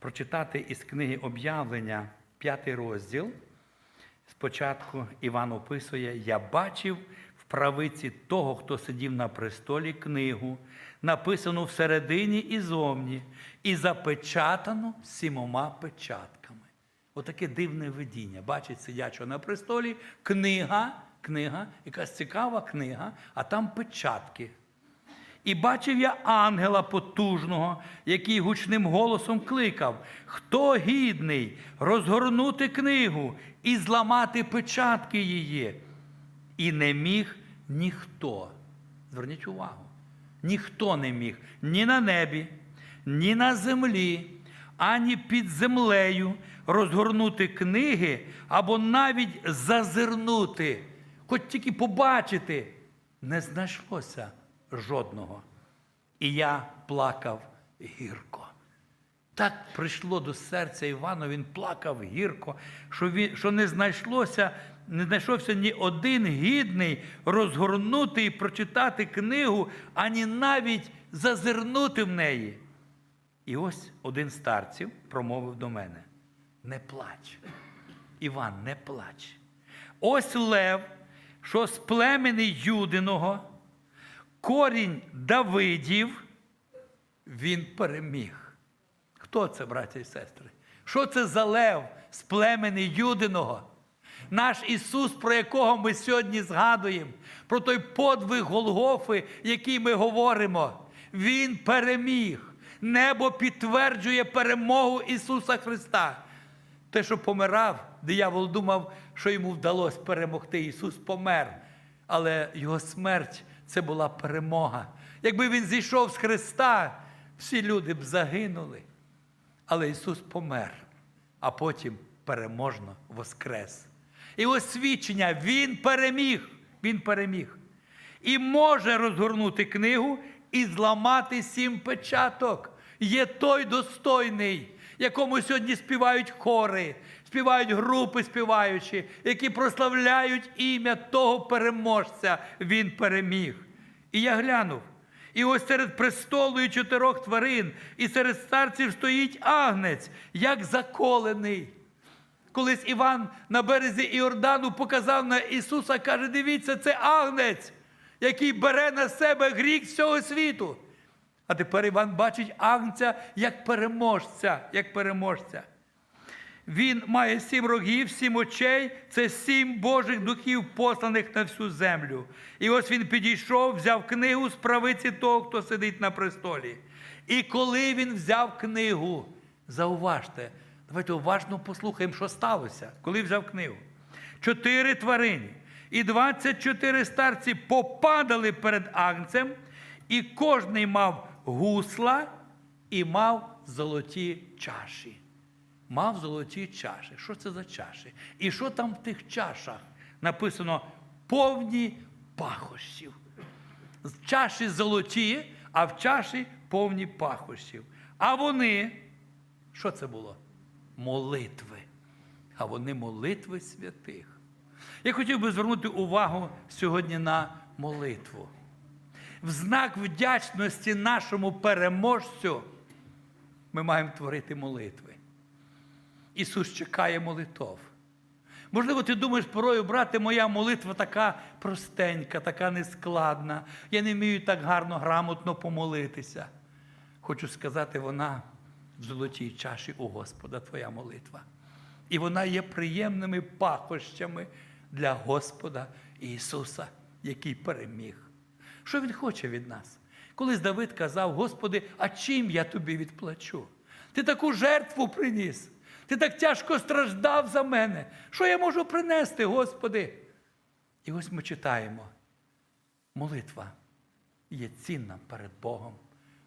прочитати із книги об'явлення, п'ятий розділ. Спочатку Іван описує: Я бачив в правиці того, хто сидів на престолі, книгу, написану всередині і зовні, і запечатану сімома печатками. Отаке дивне видіння. Бачить сидячого на престолі, книга, книга, якась цікава книга, а там печатки. І бачив я ангела потужного, який гучним голосом кликав: Хто гідний розгорнути книгу і зламати печатки її? І не міг ніхто. Зверніть увагу, ніхто не міг ні на небі, ні на землі, ані під землею розгорнути книги або навіть зазирнути, хоч тільки побачити, не знайшлося жодного. І я плакав гірко. Так прийшло до серця Івана, він плакав гірко, що, він, що не знайшлося, не знайшовся ні один гідний розгорнути і прочитати книгу, ані навіть зазирнути в неї. І ось один старців промовив до мене: не плач. Іван, не плач. Ось лев, що з племени Юдиного, корінь Давидів, він переміг. Хто це, браті і сестри? Що це за лев з племени Юдиного? Наш Ісус, про якого ми сьогодні згадуємо, про той подвиг Голгофи, який ми говоримо, Він переміг. Небо підтверджує перемогу Ісуса Христа. Те, що помирав, диявол думав, що йому вдалося перемогти. Ісус помер, але Його смерть це була перемога. Якби Він зійшов з Христа, всі люди б загинули. Але Ісус помер, а потім переможно воскрес. І ось свідчення, Він переміг. Він переміг. І може розгорнути книгу і зламати сім печаток. Є той достойний, якому сьогодні співають хори, співають групи співаючі, які прославляють ім'я того переможця. Він переміг. І я глянув. І ось серед престолу і чотирьох тварин, і серед старців стоїть агнець, як заколений. Колись Іван на березі Іордану показав на Ісуса, каже: дивіться, це агнець, який бере на себе гріх всього світу. А тепер Іван бачить агнця як переможця, як переможця. Він має сім рогів, сім очей, це сім Божих духів, посланих на всю землю. І ось він підійшов, взяв книгу з правиці того, хто сидить на престолі. І коли він взяв книгу, зауважте, давайте уважно послухаємо, що сталося, коли взяв книгу. Чотири тварини і 24 старці попадали перед агнцем, і кожний мав гусла і мав золоті чаші мав золоті чаші. Що це за чаші? І що там в тих чашах? Написано повні пахощів. Чаші золоті, а в чаші повні пахощів. А вони, що це було? Молитви. А вони молитви святих. Я хотів би звернути увагу сьогодні на молитву. В знак вдячності нашому переможцю ми маємо творити молитви. Ісус чекає молитов. Можливо, ти думаєш, порою, брате, моя молитва така простенька, така нескладна. Я не вмію так гарно, грамотно помолитися. Хочу сказати, вона в золотій чаші у Господа, твоя молитва. І вона є приємними пахощами для Господа Ісуса, який переміг. Що Він хоче від нас? Колись Давид казав, Господи, а чим я тобі відплачу? Ти таку жертву приніс. Ти так тяжко страждав за мене. Що я можу принести, Господи? І ось ми читаємо. Молитва є цінна перед Богом.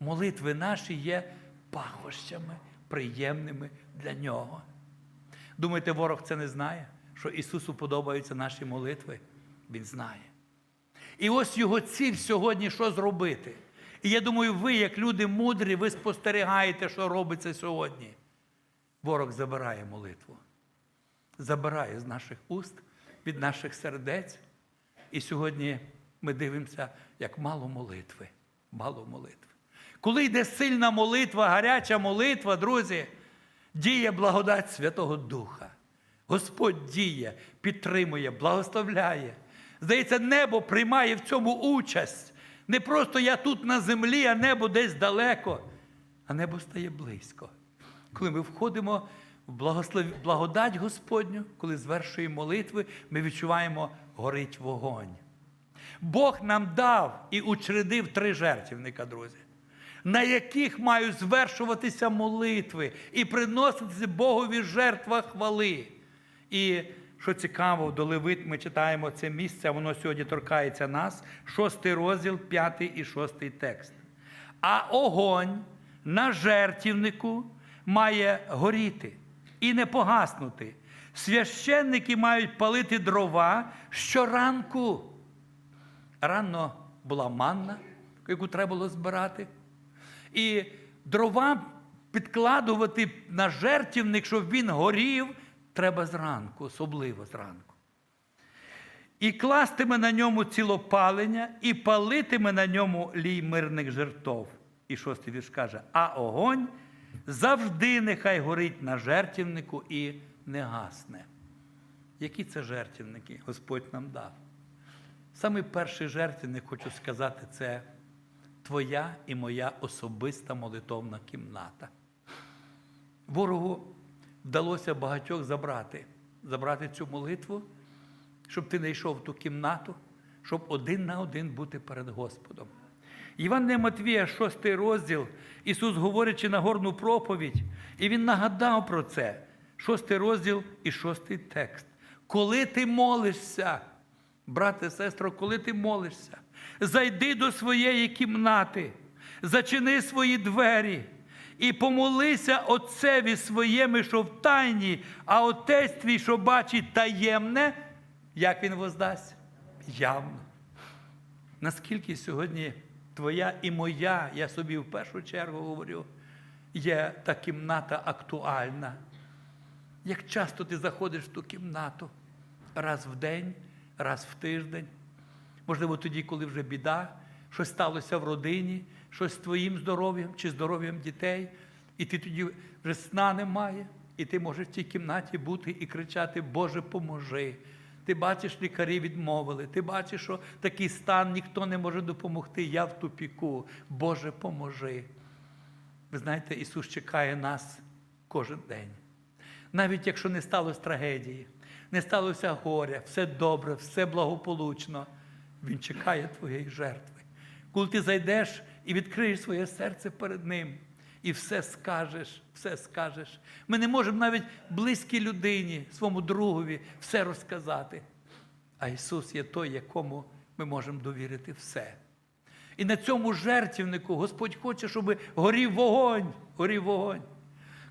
Молитви наші є пахощами, приємними для Нього. Думаєте, ворог це не знає? Що Ісусу подобаються наші молитви? Він знає. І ось його ціль сьогодні що зробити. І я думаю, ви, як люди мудрі, ви спостерігаєте, що робиться сьогодні. Ворог забирає молитву, забирає з наших уст, від наших сердець. І сьогодні ми дивимося, як мало молитви. Мало молитви. Коли йде сильна молитва, гаряча молитва, друзі, діє благодать Святого Духа. Господь діє, підтримує, благословляє. Здається, небо приймає в цьому участь. Не просто я тут на землі, а небо десь далеко, а небо стає близько. Коли ми входимо в благослов... благодать Господню, коли звершуємо молитви, ми відчуваємо горить вогонь. Бог нам дав і учредив три жертвівника, друзі, на яких мають звершуватися молитви і приноситися Богові жертва хвали. І що цікаво, до Левит ми читаємо це місце, воно сьогодні торкається нас, шостий розділ, п'ятий і шостий текст. А огонь на жертівнику має горіти і не погаснути. Священники мають палити дрова щоранку. Рано була манна, яку треба було збирати. І дрова підкладувати на жертівник, щоб він горів, треба зранку, особливо зранку. І кластиме на ньому цілопалення, і палитиме на ньому лій мирних жертов. І шостий вірш каже: а огонь завжди нехай горить на жертівнику і не гасне. Які це жертівники Господь нам дав? Саме перший жертвенник, хочу сказати, це твоя і моя особиста молитовна кімната. Ворогу вдалося багатьох забрати, забрати цю молитву, щоб ти не йшов в ту кімнату, щоб один на один бути перед Господом. Іван Матвія, 6 розділ, Ісус, говорячи на горну проповідь, і Він нагадав про це. 6 розділ і 6 текст. Коли ти молишся, брате, сестро, коли ти молишся, зайди до своєї кімнати, зачини свої двері і помолися Отцеві своєму, що в тайні, а Отець твій, що бачить таємне, як він воздасть? Явно. Наскільки сьогодні твоя і моя, я собі в першу чергу говорю, є та кімната актуальна. Як часто ти заходиш в ту кімнату? Раз в день, раз в тиждень. Можливо, тоді, коли вже біда, щось сталося в родині, щось з твоїм здоров'ям чи здоров'ям дітей, і ти тоді вже сна немає, і ти можеш в тій кімнаті бути і кричати: Боже, поможи. Ти бачиш, лікарі відмовили, ти бачиш, що такий стан ніхто не може допомогти. Я в тупіку. Боже, поможи. Ви знаєте, Ісус чекає нас кожен день. Навіть якщо не сталося трагедії, не сталося горя, все добре, все благополучно, Він чекає твоєї жертви. Коли ти зайдеш і відкриєш своє серце перед Ним, і все скажеш, все скажеш. Ми не можемо навіть близькій людині, своєму другові, все розказати. А Ісус є той, якому ми можемо довірити все. І на цьому жертвівнику Господь хоче, щоб горів вогонь, горів вогонь.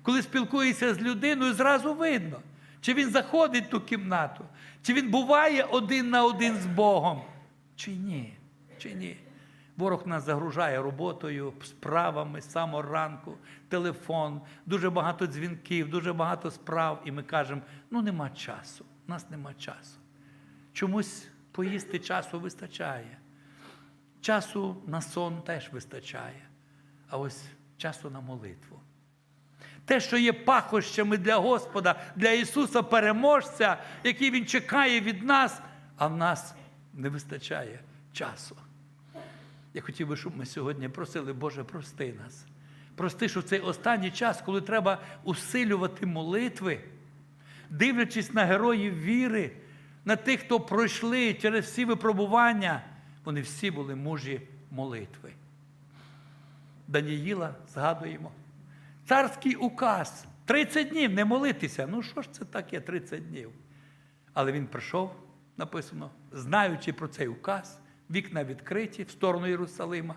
Коли спілкуєшся з людиною, зразу видно, чи він заходить в ту кімнату, чи він буває один на один з Богом, чи ні. Чи ні. Ворог нас загружає роботою, справами з самого ранку, телефон, дуже багато дзвінків, дуже багато справ. І ми кажемо, ну нема часу, у нас нема часу. Чомусь поїсти часу вистачає. Часу на сон теж вистачає, а ось часу на молитву. Те, що є пахощами для Господа, для Ісуса Переможця, який Він чекає від нас, а в нас не вистачає часу. Я хотів би, щоб ми сьогодні просили, Боже, прости нас. Прости, що в цей останній час, коли треба усилювати молитви, дивлячись на героїв віри, на тих, хто пройшли через всі випробування, вони всі були мужі молитви. Даніїла згадуємо. Царський указ 30 днів не молитися. Ну що ж це таке 30 днів? Але він прийшов, написано, знаючи про цей указ, вікна відкриті в сторону Єрусалима.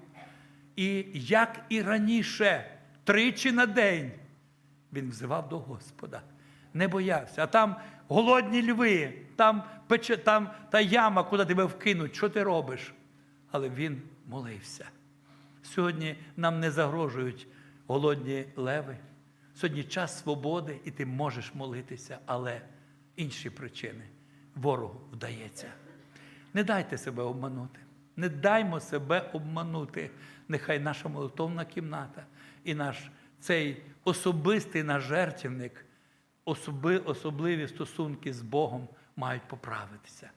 І як і раніше, тричі на день, він взивав до Господа, не боявся. А там голодні льви, там пече, там та яма, куди тебе вкинуть, що ти робиш? Але він молився. Сьогодні нам не загрожують голодні леви. Сьогодні час свободи, і ти можеш молитися, але інші причини ворогу вдається. Не дайте себе обманути. Не даймо себе обманути. Нехай наша молитовна кімната і наш цей особистий наш жертівник, особи, особливі стосунки з Богом мають поправитися.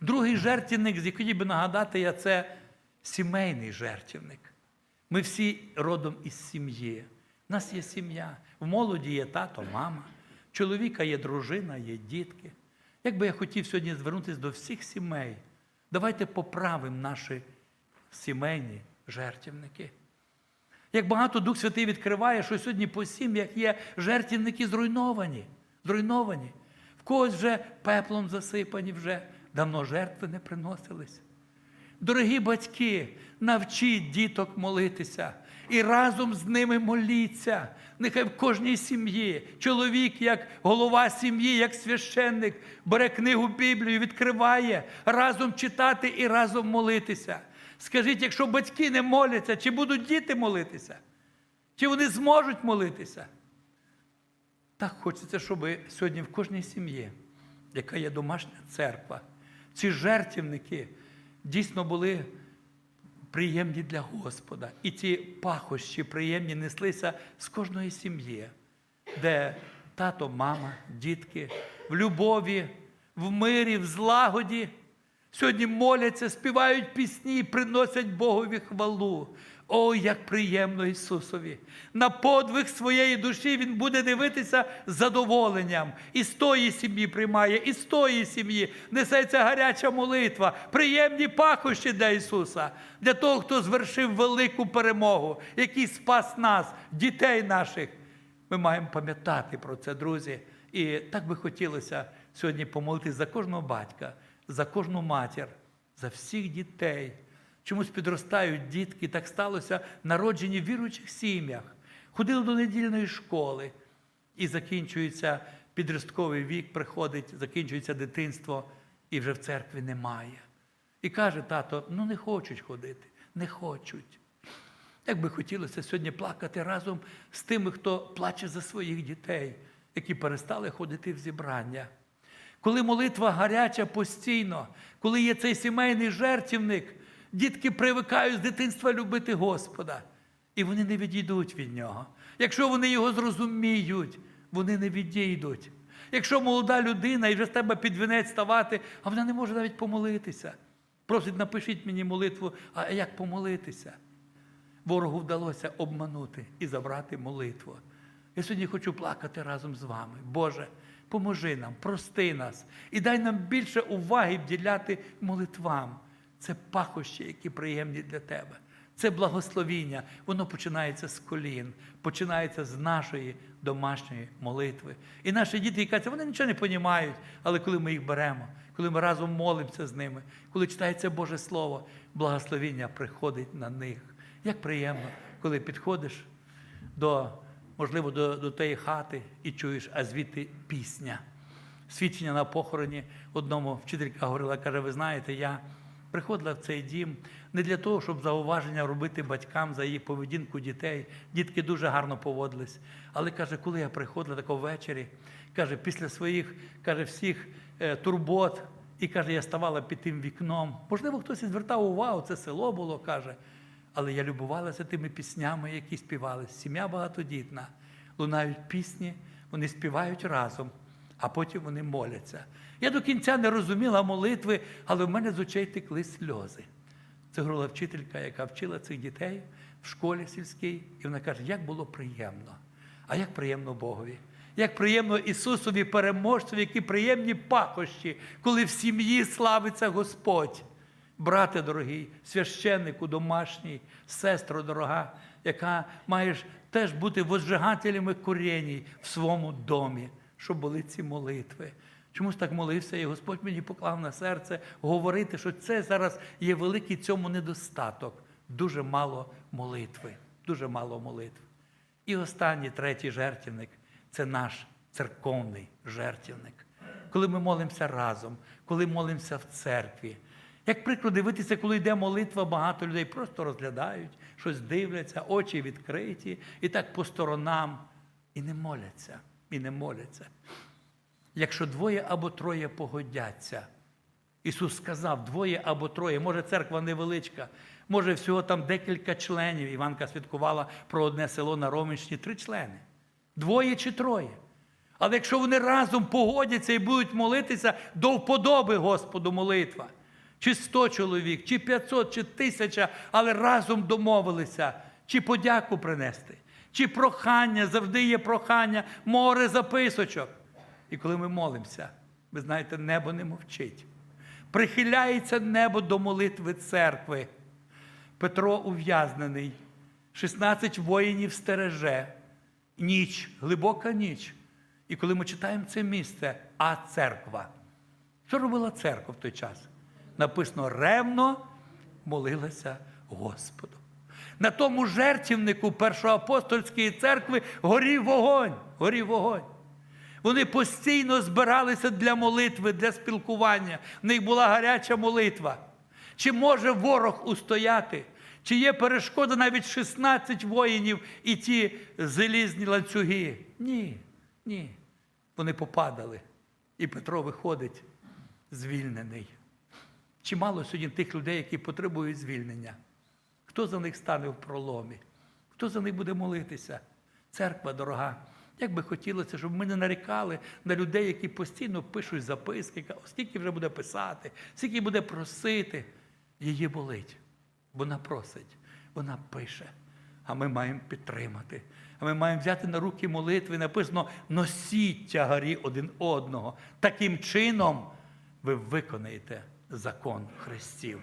Другий жертівник, з який би нагадати я, це сімейний жертівник. Ми всі родом із сім'ї. У нас є сім'я. В молоді є тато, мама, чоловіка є дружина, є дітки. Як би я хотів сьогодні звернутися до всіх сімей, давайте поправимо наші сімейні жертівники. Як багато Дух Святий відкриває, що сьогодні по сім'ях є жертівники зруйновані. Зруйновані. В когось вже пеплом засипані, вже давно жертви не приносились. Дорогі батьки, навчіть діток молитися і разом з ними моліться. Нехай в кожній сім'ї чоловік, як голова сім'ї, як священник, бере книгу Біблію, відкриває, разом читати і разом молитися. Скажіть, якщо батьки не моляться, чи будуть діти молитися? Чи вони зможуть молитися? Так хочеться, щоб сьогодні в кожній сім'ї, яка є домашня церква, ці жертівники дійсно були приємні для Господа. І ці пахощі приємні неслися з кожної сім'ї, де тато, мама, дітки в любові, в мирі, в злагоді. Сьогодні моляться, співають пісні, приносять Богові хвалу. Ой, як приємно Ісусові! На подвиг своєї душі Він буде дивитися з задоволенням. І з тої сім'ї приймає, і з тої сім'ї несеться гаряча молитва, приємні пахощі для Ісуса, для того, хто звершив велику перемогу, який спас нас, дітей наших. Ми маємо пам'ятати про це, друзі. І так би хотілося сьогодні помолитись за кожного батька, за кожну матір, за всіх дітей. Чомусь підростають дітки, так сталося, народжені в віруючих сім'ях, ходили до недільної школи і закінчується підростковий вік, приходить, закінчується дитинство, і вже в церкві немає. І каже тато: ну не хочуть ходити, не хочуть. Як би хотілося сьогодні плакати разом з тими, хто плаче за своїх дітей, які перестали ходити в зібрання. Коли молитва гаряча постійно, коли є цей сімейний жертівник, дітки привикають з дитинства любити Господа, і вони не відійдуть від нього. Якщо вони його зрозуміють, вони не відійдуть. Якщо молода людина і вже з тебе під вінець ставати, а вона не може навіть помолитися. Просить, напишіть мені молитву, а як помолитися? Ворогу вдалося обманути і забрати молитву. Я сьогодні хочу плакати разом з вами. Боже, поможи нам, прости нас і дай нам більше уваги вділяти молитвам. Це пахощі, які приємні для тебе. Це благословіння. Воно починається з колін, починається з нашої домашньої молитви. І наші діти, які кажуть, вони нічого не розуміють, але коли ми їх беремо, коли ми разом молимося з ними, коли читається Боже Слово, благословіння приходить на них. Як приємно, коли підходиш до, можливо, до, до тієї хати і чуєш, а звідти пісня. Свідчення на похороні одному вчителька говорила, каже, ви знаєте, я приходила в цей дім не для того, щоб зауваження робити батькам за її поведінку дітей. Дітки дуже гарно поводились. Але каже, коли я приходила тако ввечері, каже, після своїх каже, всіх е, турбот, і каже, я ставала під тим вікном. Можливо, хтось і звертав увагу, це село було, каже. Але я любувалася тими піснями, які співали. Сім'я багатодітна. Лунають пісні, вони співають разом, а потім вони моляться. Я до кінця не розуміла молитви, але в мене з очей текли сльози. Це говорила вчителька, яка вчила цих дітей в школі сільській, і вона каже, як було приємно. А як приємно Богові. Як приємно Ісусові переможцеві, які приємні пахощі, коли в сім'ї славиться Господь. Брате дорогий, священнику домашній, сестро дорога, яка маєш теж бути возжигателями кореній в своєму домі, щоб були ці молитви. Чомусь так молився, і Господь мені поклав на серце говорити, що це зараз є великий цьому недостаток. Дуже мало молитви, дуже мало молитв. І останній третій жертівник це наш церковний жертівник. Коли ми молимося разом, коли молимося в церкві. Як прикро дивитися, коли йде молитва, багато людей просто розглядають, щось дивляться, очі відкриті, і так по сторонам, і не моляться, і не моляться. Якщо двоє або троє погодяться, Ісус сказав, двоє або троє, може церква невеличка, може всього там декілька членів. Іванка святкувала про одне село на Романщині, три члени. Двоє чи троє. Але якщо вони разом погодяться і будуть молитися до вподоби Господу молитва, чи 100 чоловік, чи 500, чи 1000, але разом домовилися, чи подяку принести, чи прохання, завжди є прохання, море записочок. І коли ми молимося, ви знаєте, небо не мовчить. Прихиляється небо до молитви церкви. Петро ув'язнений, 16 воїнів стереже, ніч, глибока ніч. І коли ми читаємо це місце, а церква. Що робила церква в той час? Написано, ревно молилася Господу. На тому жертівнику першоапостольської церкви горів вогонь, горів вогонь. Вони постійно збиралися для молитви, для спілкування. В них була гаряча молитва. Чи може ворог устояти? Чи є перешкода навіть 16 воїнів і ті залізні ланцюги? Ні, ні. Вони попадали. І Петро виходить звільнений. Чимало сьогодні тих людей, які потребують звільнення. Хто за них стане в проломі? Хто за них буде молитися? Церква дорога. Як би хотілося, щоб ми не нарікали на людей, які постійно пишуть записки, кажуть, скільки вже буде писати, скільки буде просити. Її болить. Вона просить, вона пише. А ми маємо підтримати. А ми маємо взяти на руки молитви. Написано: носіть тягарі один одного. Таким чином ви виконаєте закон Христів.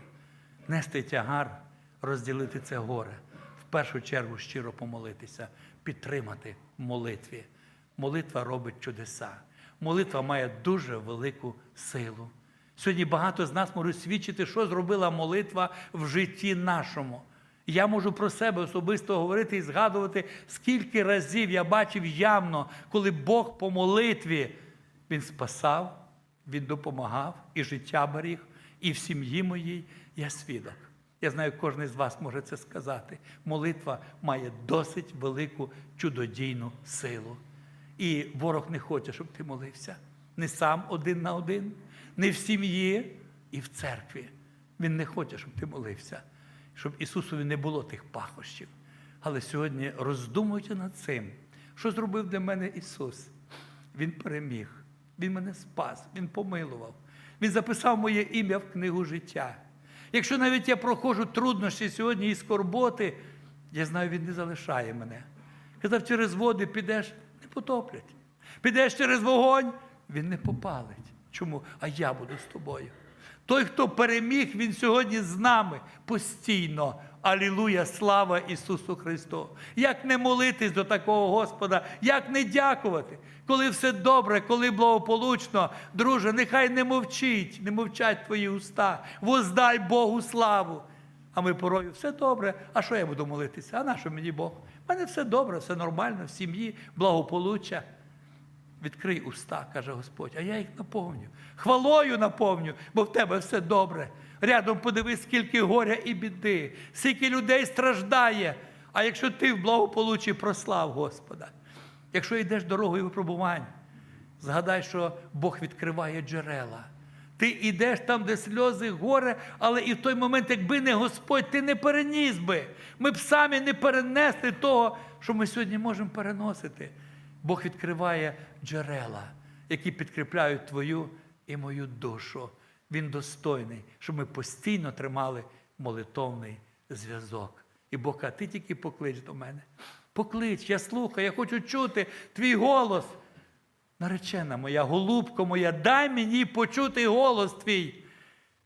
Нести тягар, розділити це горе. В першу чергу щиро помолитися, підтримати в молитві. Молитва робить чудеса. Молитва має дуже велику силу. Сьогодні багато з нас можуть свідчити, що зробила молитва в житті нашому. Я можу про себе особисто говорити і згадувати, скільки разів я бачив явно, коли Бог по молитві Він спасав, Він допомагав і життя беріг, і в сім'ї моїй я свідок. Я знаю, кожен з вас може це сказати. Молитва має досить велику чудодійну силу. І ворог не хоче, щоб ти молився. Не сам один на один, не в сім'ї і в церкві. Він не хоче, щоб ти молився, щоб Ісусові не було тих пахощів. Але сьогодні роздумуйте над цим, що зробив для мене Ісус. Він переміг, Він мене спас, Він помилував. Він записав моє ім'я в книгу життя. Якщо навіть я проходжу труднощі сьогодні і скорботи, я знаю, Він не залишає мене. Казав, через води підеш, не потоплять. Підеш через вогонь, він не попалить. Чому? А я буду з тобою. Той, хто переміг, він сьогодні з нами постійно. Алілуя, слава Ісусу Христу! Як не молитись до такого Господа, як не дякувати, коли все добре, коли благополучно, друже, нехай не мовчить, не мовчать твої уста. Воздай Богу славу. А ми порою все добре. А що я буду молитися? А на що мені Бог? У мене все добре, все нормально, в сім'ї, благополуччя. Відкрий уста, каже Господь, а я їх наповню. Хвалою наповню, бо в тебе все добре. Рядом подивись, скільки горя і біди, скільки людей страждає. А якщо ти в благополуччі прослав Господа, якщо йдеш дорогою випробувань, згадай, що Бог відкриває джерела. Ти йдеш там, де сльози, горе, але і в той момент, якби не Господь, ти не переніс би. Ми б самі не перенесли того, що ми сьогодні можемо переносити. Бог відкриває джерела, які підкріпляють твою і мою душу. Він достойний, щоб ми постійно тримали молитовний зв'язок. І Бог каже, ти тільки поклич до мене. Поклич, я слухаю, я хочу чути твій голос. Наречена моя, голубко моя, дай мені почути голос твій.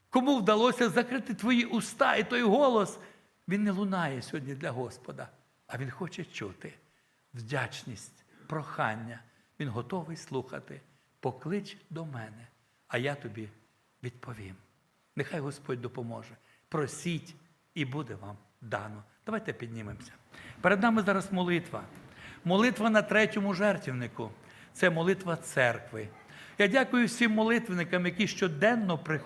Кому вдалося закрити твої уста, і той голос, він не лунає сьогодні для Господа, а Він хоче чути вдячність, прохання. Він готовий слухати. Поклич до мене, а я тобі відповім. Нехай Господь допоможе. Просіть, і буде вам дано. Давайте піднімемося. Перед нами зараз молитва. Молитва на третьому жертівнику Це молитва церкви. Я дякую всім молитвникам, які щоденно приходять.